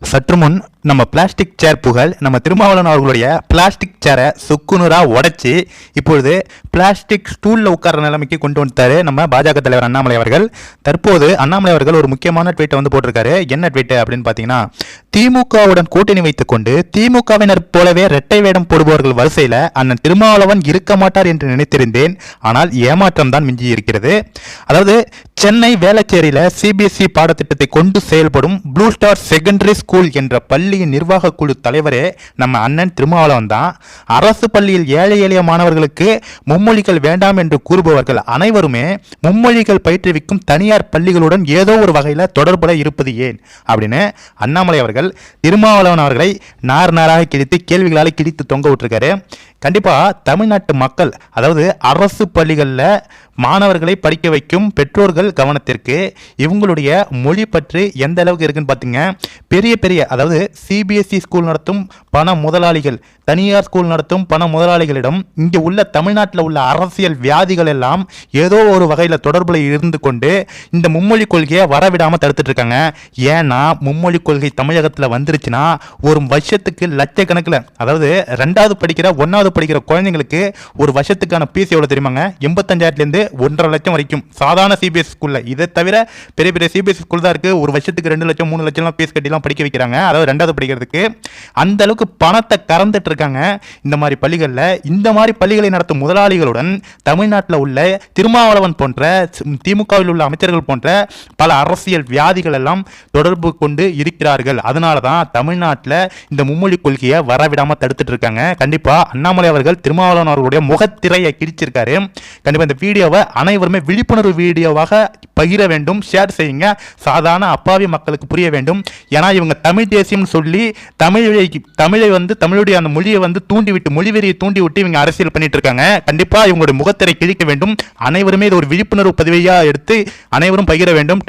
சற்று முன் நம்ம பிளாஸ்டிக் சேர் புகழ் நம்ம திருமாவளவன் அவர்களுடைய பிளாஸ்டிக் சேரை சுக்குநூறாக உடைச்சி இப்பொழுது பிளாஸ்டிக் ஸ்டூலில் உட்கார்ற நிலைமைக்கு கொண்டு வந்துட்டாரு நம்ம பாஜக தலைவர் அண்ணாமலை அவர்கள். தற்போது அண்ணாமலை அவர்கள் ஒரு முக்கியமான ட்வீட்டை வந்து போட்டிருக்காரு. என்ன ட்வீட்டு அப்படின்னு பார்த்தீங்கன்னா திமுகவுடன் கூட்டணி வைத்துக்கொண்டு திமுகவினர் போலவே இரட்டை வேடம் போடுபவர்கள் வரிசையில் அண்ணன் திருமாவளவன் இருக்க மாட்டார் என்று நினைத்திருந்தேன். ஆனால் ஏமாற்றம் தான் மிஞ்சி இருக்கிறது அதாவது சென்னை வேளச்சேரியில சிபிஎஸ்இ பாடத்திட்டத்தை கொண்டு செயல்படும் ப்ளூ ஸ்டார் செகண்டரி ஸ்கூல் என்ற பள்ளியின் நிர்வாக குழு தலைவரே நம்ம அண்ணன் திருமாவளவன் தான். அரசு பள்ளியில் ஏழை எளிய மாணவர்களுக்கு மும்மொழிகள் வேண்டாம் என்று கூறுபவர்கள் அனைவருமே மும்மொழிகள் பயிற்றுவிக்கும் தனியார் பள்ளிகளுடன் ஏதோ ஒரு வகையில் தொடர்புட இருப்பது ஏன்? அப்படின்னு அண்ணாமலை அவர்கள் திருமாவளவன் அவர்களை நார் நாராக கிழித்து கேள்விகளால் கிழித்து தொங்க விட்டுருக்காரு. கண்டிப்பாக தமிழ்நாட்டு மக்கள் அதாவது அரசு பள்ளிகளில் மாணவர்களை படிக்க வைக்கும் பெற்றோர்கள் கவனத்திற்கு இவங்களுடைய மொழி பற்று எந்த அளவுக்கு இருக்குன்னு பார்த்தீங்க பெரிய பெரிய அதாவது சிபிஎஸ்சி ஸ்கூல் நடத்தும் பண முதலாளிகள் தனியார் ஸ்கூல் நடத்தும் பண முதலாளிகளிடம் இங்கே உள்ள தமிழ்நாட்டில் உள்ள அரசியல் வியாதிகள் எல்லாம் ஏதோ ஒரு வகையில் தொடர்பில் இருந்து கொண்டு இந்த மும்மொழி கொள்கையை வரவிடாமல் தடுத்துட்டு இருக்காங்க. ஏன்னா மும்மொழி கொள்கை தமிழகத்தில் வந்துருச்சுன்னா ஒரு வருஷத்துக்கு லட்சக்கணக்கில் அதாவது ரெண்டாவது படிக்கிற ஒன்றாவது படிக்கிற குழந்தைங்களுக்கு ஒரு வருஷத்துக்கான ஃபீஸ் எவ்வளோ தெரியுமாங்க? எண்பத்தஞ்சாயிரத்துலேருந்து ஒன்றரை லட்சம் வரைக்கும். சாதாரண சிபிஎஸ் ஸ்கூலில் இதை தவிர பெரிய பெரிய சிபிஎஸ் ஸ்கூல் தான் இருக்குது ஒரு வருஷத்துக்கு ரெண்டு லட்சம் மூணு லட்சம்லாம் ஃபீஸ் கட்டிலாம் படிக்க வைக்கிறாங்க. அதாவது ரெண்டாவது படிக்கிறதுக்கு. அந்த அளவுக்கு பணத்தை கறந்துட்டு இருக்காங்க இந்த மாதிரி பள்ளிகளில். இந்த மாதிரி பள்ளிகளை நடத்தும் முதலாளிகளுடன் தமிழ்நாட்டில் உள்ள திருமாவளவன் போன்ற திமுகவில் உள்ள அமைச்சர்கள் போன்ற பல அரசியல் வியாதிகள் எல்லாம் தொடர்பு கொண்டு இருக்கிறார்கள். அதனால் தான் தமிழ்நாட்டில் இந்த மும்மொழி கொள்கையை வரவிடாமல் தடுத்துட்டு இருக்காங்க கண்டிப்பாக அண்ணாமலை அவர்கள் திருமாவளவன் அவர்களுடைய முகத்திரையை கிழிச்சிருக்காரு. கண்டிப்பாக இந்த வீடியோவை அனைவருமே விழிப்புணர்வு வீடியோவாக பகிர வேண்டும் ஷேர் செய்யுங்க. சாதாரண அப்பாவி மக்களுக்கு புரிய வேண்டும். ஏன்னா இவங்க தமிழ் தேசியம்னு சொல்லி தமிழை தமிழை வந்து தமிழுடைய அந்த மொழியை வந்து தூண்டி விட்டு மொழி தூண்டி விட்டு இவங்க அரசியல் பண்ணிட்டு இருக்காங்க கண்டிப்பாக இவங்களுடைய முகத்திரை கிழிக்க வேண்டும். அனைவருமே இது ஒரு விழிப்புணர்வு பதவியாக எடுத்து அனைவரும் பகிர வேண்டும்.